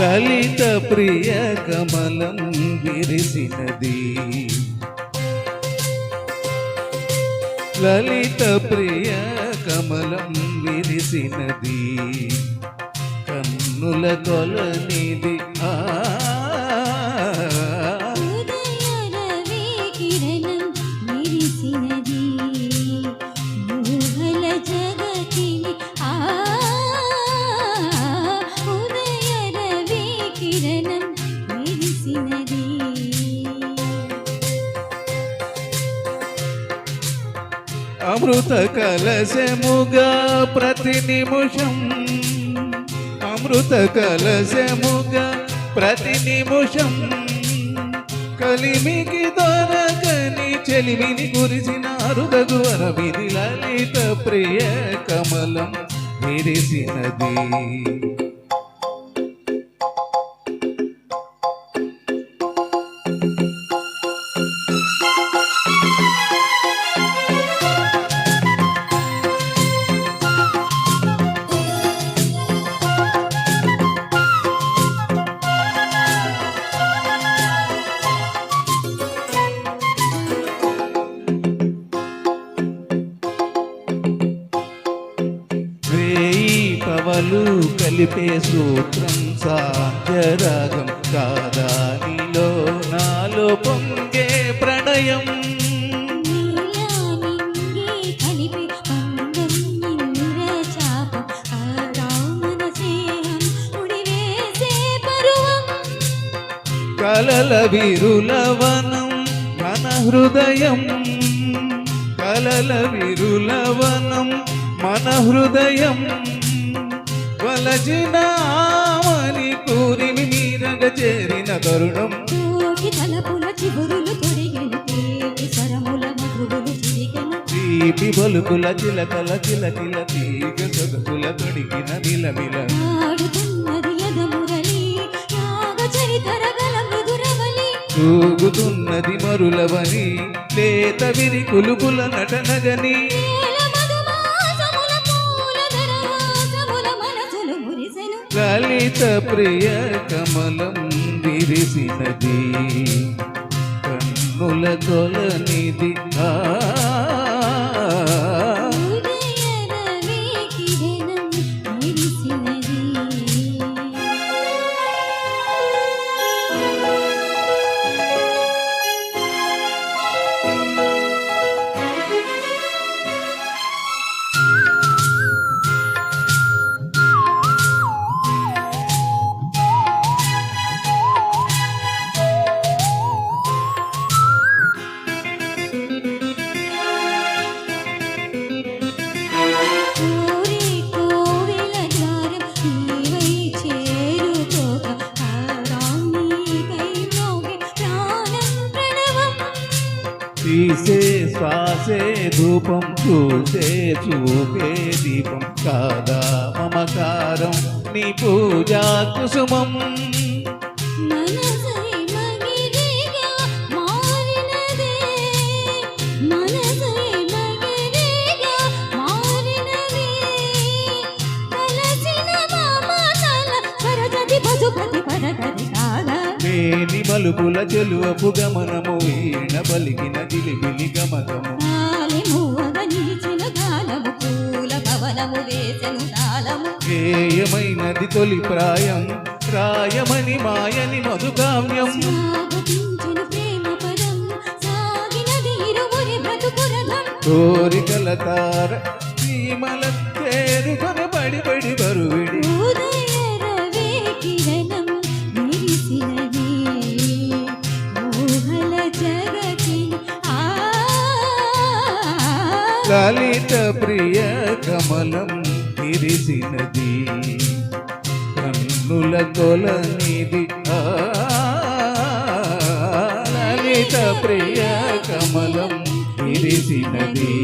లలిత ప్రియ కమలం విరిసినది. లలిత ప్రియ కమలం విరిసినది. కన్నుల కొలనిది అమృత కలశముగా ప్రతి నిమిషం. అమృత కలశముగా ప్రతి నిమిషం. కలిమికి దొరకని చెలిమిని కురిసిన అరుదగు వరమిది లలిత ప్రియ కమలం విరిసినది. పవలు కలిపే సూత్రం సాధ్యరాగం కాదా? నీలో నాలో పొంగే ప్రణయం. కలల విరులవనం ఘన హృదయం. కలల విరులవనం మన హృదయం. వలచిన ఆమని కూరిమి మీరగ చేరిన తరుణం. కోటి తలపుల చిగురులు తొడిగెను తేటి స్వరముల మధువులు చిరిగెను తీపి బలుకుల చిలకల చిలకిల తీగ సొగసుల తొడిగిన నిలమిల. ఆడుతున్నది మృదురవలి తూగుతున్నది మరులవని లేత విరి కులుకుల నటనగని. లలిత ప్రియ కమలం విరిసినది. కన్నుల తొలనిది ఆ తీసే శ్వాసే ధూపం చూసే చూపే దీపం కాదా మమకారం నీ పూజా కుసుమం. మనసై మేని మలుపుల చెలువపు గమనము? వీణ పలికిన జిలిబిలి గమకము. తాళము. గేయమైనది తొలి ప్రాయం ప్రాయమని మాయని బ్రతుకురథం కోరికల తార సీమల తేరుకొని పడి పడి బరువిడి లలిత ప్రియ కమలం తిరిసినది. కన్నుల తొలనిది ఆ లలిత ప్రియ కమలం తిరిసినది.